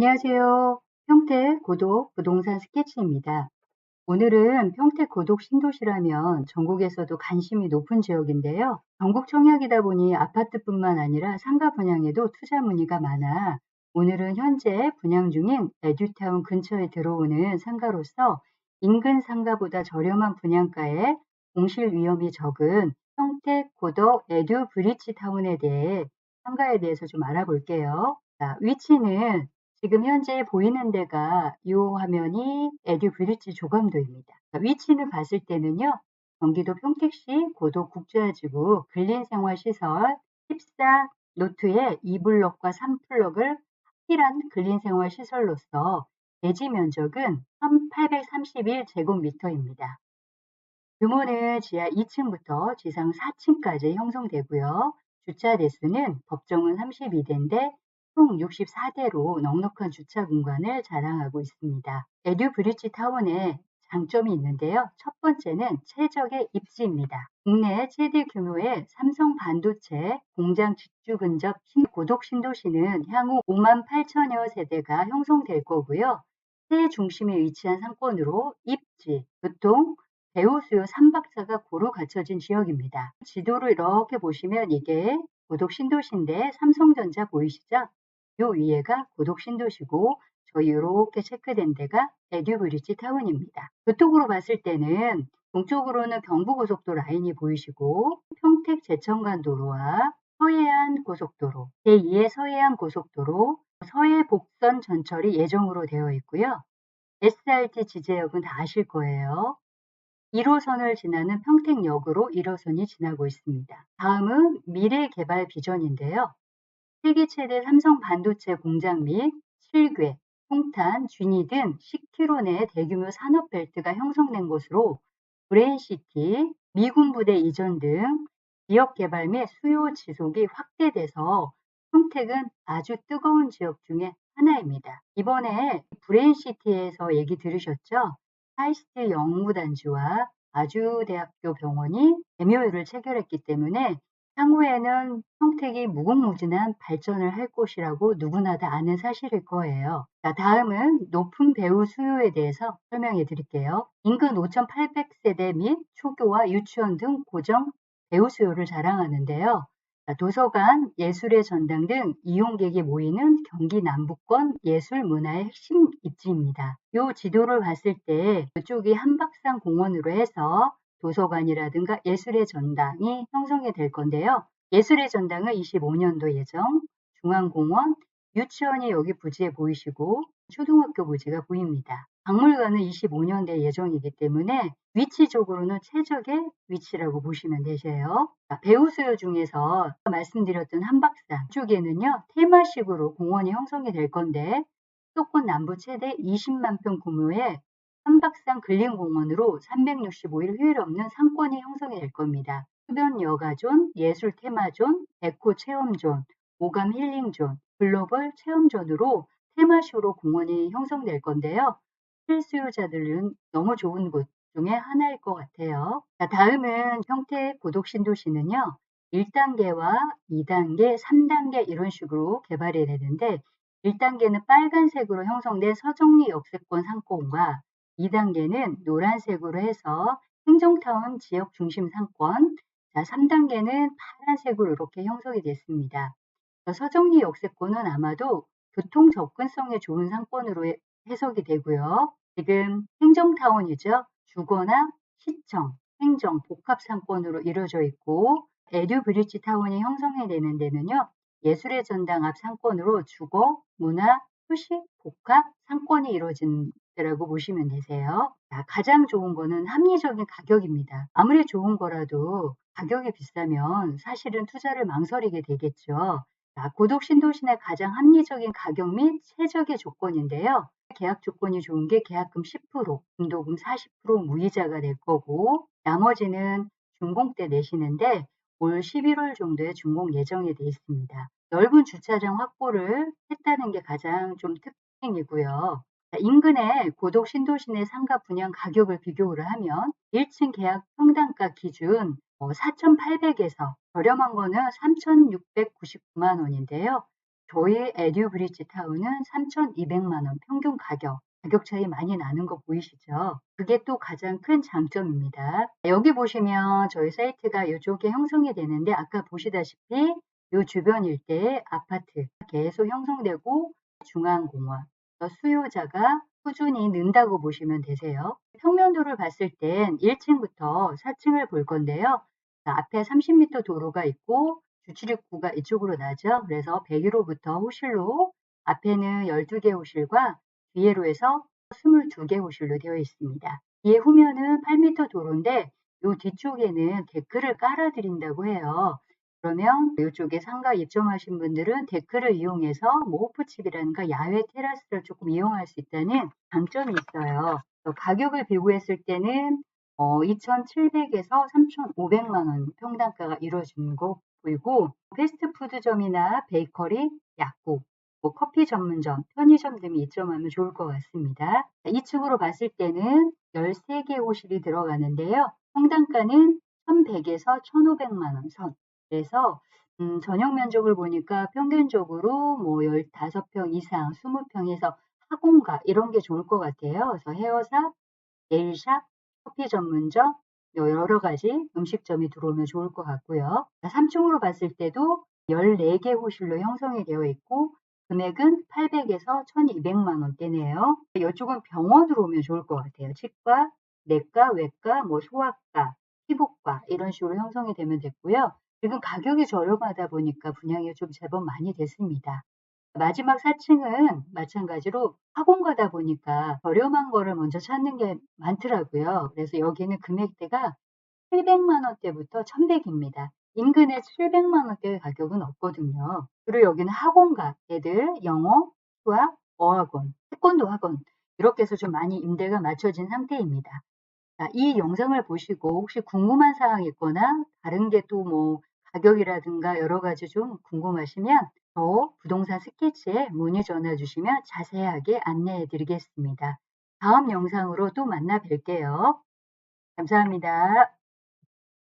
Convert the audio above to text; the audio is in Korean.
안녕하세요. 평택 고독 부동산 스케치입니다. 오늘은 평택 고독 신도시라면 전국에서도 관심이 높은 지역인데요. 전국 청약이다 보니 아파트뿐만 아니라 상가 분양에도 투자 문의가 많아 오늘은 현재 분양 중인 에듀타운 근처에 들어오는 상가로서 인근 상가보다 저렴한 분양가에 공실 위험이 적은 평택 고덕 에듀 브리치 타운에 대해 상가에 대해서 좀 알아볼게요. 자, 위치는 지금 현재 보이는 데가 이 화면이 에듀 브리지 조감도입니다. 위치는 봤을 때는요. 경기도 평택시 고도 국제지구 근린생활시설 14 노트의 2블럭과 3블럭을 확실한 근린생활시설로서 대지 면적은 1831 제곱미터입니다. 규모는 지하 2층부터 지상 4층까지 형성되고요. 주차 대수는 법정은 32대인데 총 64대로 넉넉한 주차 공간을 자랑하고 있습니다. 에듀 브리지 타운에 장점이 있는데요. 첫 번째는 최적의 입지입니다. 국내 최대 규모의 삼성 반도체 공장 직주 근접 고독 신도시는 향후 5만 8천여 세대가 형성될 거고요. 새 중심에 위치한 상권으로 입지, 교통, 배우 수요 3박자가 고루 갖춰진 지역입니다. 지도를 이렇게 보시면 이게 고독 신도시인데 삼성전자 보이시죠? 요 위에가 고독 신도시고 저 이렇게 체크된 데가 에듀브리지 타운입니다. 그쪽으로 봤을 때는 동쪽으로는 경부고속도 라인이 보이시고 평택 제천간 도로와 서해안 고속도로, 제2의 서해안 고속도로, 서해 복선 전철이 예정으로 되어 있고요. SRT 지제역은 다 아실 거예요. 1호선을 지나는 평택역으로 1호선이 지나고 있습니다. 다음은 미래 개발 비전인데요. 세계 최대 삼성 반도체 공장 및 실괴, 홍탄, 쥐니 등 10km 내 대규모 산업 벨트가 형성된 곳으로 브레인시티, 미군 부대 이전 등 지역 개발 및 수요 지속이 확대돼서 평택은 아주 뜨거운 지역 중에 하나입니다. 이번에 브레인시티에서 얘기 들으셨죠? 하이스트 영무단지와 아주대학교 병원이 MOU를 체결했기 때문에 향후에는 평택이 무궁무진한 발전을 할 곳이라고 누구나 다 아는 사실일 거예요. 자, 다음은 높은 배우 수요에 대해서 설명해 드릴게요. 인근 5,800세대 및 초교와 유치원 등 고정 배우 수요를 자랑하는데요. 자, 도서관, 예술의 전당 등 이용객이 모이는 경기 남부권 예술 문화의 핵심 입지입니다. 이 지도를 봤을 때 이쪽이 한박산 공원으로 해서 도서관이라든가 예술의 전당이 형성이 될 건데요. 예술의 전당은 25년도 예정, 중앙공원, 유치원이 여기 부지에 보이시고 초등학교 부지가 보입니다. 박물관은 25년대 예정이기 때문에 위치적으로는 최적의 위치라고 보시면 되세요. 배우 수요 중에서 말씀드렸던 한박산 쪽에는요 테마식으로 공원이 형성이 될 건데 수도권 남부 최대 20만 평 규모의 한박산 근린공원으로 365일 휴일 없는 상권이 형성이 될 겁니다. 흡연 여가존, 예술 테마존, 에코 체험존, 오감 힐링존, 글로벌 체험존으로 테마쇼로 공원이 형성될 건데요. 실수요자들은 너무 좋은 곳 중에 하나일 것 같아요. 자, 다음은 평택 고독신도시는요. 1단계와 2단계, 3단계 이런 식으로 개발이 되는데 1단계는 빨간색으로 형성된 서정리 역세권 상권과 2단계는 노란색으로 해서 행정타운 지역 중심 상권, 자, 3단계는 파란색으로 이렇게 형성이 됐습니다. 서정리 역세권은 아마도 교통 접근성에 좋은 상권으로 해석이 되고요. 지금 행정타운이죠. 주거나 시청, 행정, 복합 상권으로 이루어져 있고 에듀 브리지 타운이 형성이 되는 데는요. 예술의 전당 앞 상권으로 주거, 문화, 휴식, 복합 상권이 이루어진 라고 보시면 되세요. 자, 가장 좋은 거는 합리적인 가격입니다. 아무리 좋은 거라도 가격이 비싸면 사실은 투자를 망설이게 되겠죠. 자, 고독 신도시의 가장 합리적인 가격 및 최적의 조건인데요. 계약 조건이 좋은 게 계약금 10%, 금도금 40% 무이자가 될 거고 나머지는 준공 때 내시는데 올 11월 정도에 준공 예정이 되어 있습니다. 넓은 주차장 확보를 했다는 게 가장 좀 특징이고요. 인근의 고독 신도시 내 상가 분양 가격을 비교를 하면 1층 계약 평당가 기준 4,800에서 뭐 저렴한 거는 3,699만 원인데요. 저희 에듀브리지 타운은 3,200만 원 평균 가격. 가격 차이 많이 나는 거 보이시죠? 그게 또 가장 큰 장점입니다. 여기 보시면 저희 사이트가 이쪽에 형성이 되는데 아까 보시다시피 이 주변 일대에 아파트 계속 형성되고 중앙공원 수요자가 꾸준히 는다고 보시면 되세요. 평면도를 봤을 땐 1층부터 4층을 볼 건데요. 앞에 30m 도로가 있고 주출입구가 이쪽으로 나죠. 그래서 101호부터 호실로 앞에는 12개 호실과 뒤에로 해서 22개 호실로 되어 있습니다. 뒤에 후면은 8m 도로인데 이 뒤쪽에는 데크를 깔아드린다고 해요. 그러면 이쪽에 상가 입점하신 분들은 데크를 이용해서 뭐 호프집이라든가 야외 테라스를 조금 이용할 수 있다는 장점이 있어요. 가격을 비교했을 때는 어, 2,700에서 3,500만 원 평당가가 이루어지는 거 보이고 패스트푸드점이나 베이커리, 약국, 뭐 커피 전문점, 편의점 등이 입점하면 좋을 것 같습니다. 2층으로 봤을 때는 13개 호실이 들어가는데요. 평당가는 1,100에서 1,500만 원 선. 그래서 음, 전용 면적을 보니까 평균적으로 뭐 15평 이상, 20평에서 학원가 이런 게 좋을 것 같아요. 그래서 헤어샵, 네일샵, 커피 전문점, 여러 가지 음식점이 들어오면 좋을 것 같고요. 3층으로 봤을 때도 14개 호실로 형성이 되어 있고 금액은 800에서 1200만 원대네요. 이쪽은 병원으로 오면 좋을 것 같아요. 치과, 내과, 외과, 뭐 소아과, 피부과 이런 식으로 형성이 되면 됐고요. 지금 가격이 저렴하다 보니까 분양이 좀 제법 많이 됐습니다. 마지막 4층은 마찬가지로 학원 가다 보니까 저렴한 거를 먼저 찾는 게 많더라고요. 그래서 여기는 금액대가 700만 원대부터 1100입니다. 인근에 700만 원대 가격은 없거든요. 그리고 여기는 학원가 애들 영어, 수학, 어학원, 태권도 학원 이렇게 해서 좀 많이 임대가 맞춰진 상태입니다. 자, 이 영상을 보시고 혹시 궁금한 사항이 있거나 다른 게 또 뭐 가격이라든가 여러 가지 좀 궁금하시면 저 부동산 스케치에 문의 전화 주시면 자세하게 안내해 드리겠습니다. 다음 영상으로 또 만나 뵐게요. 감사합니다.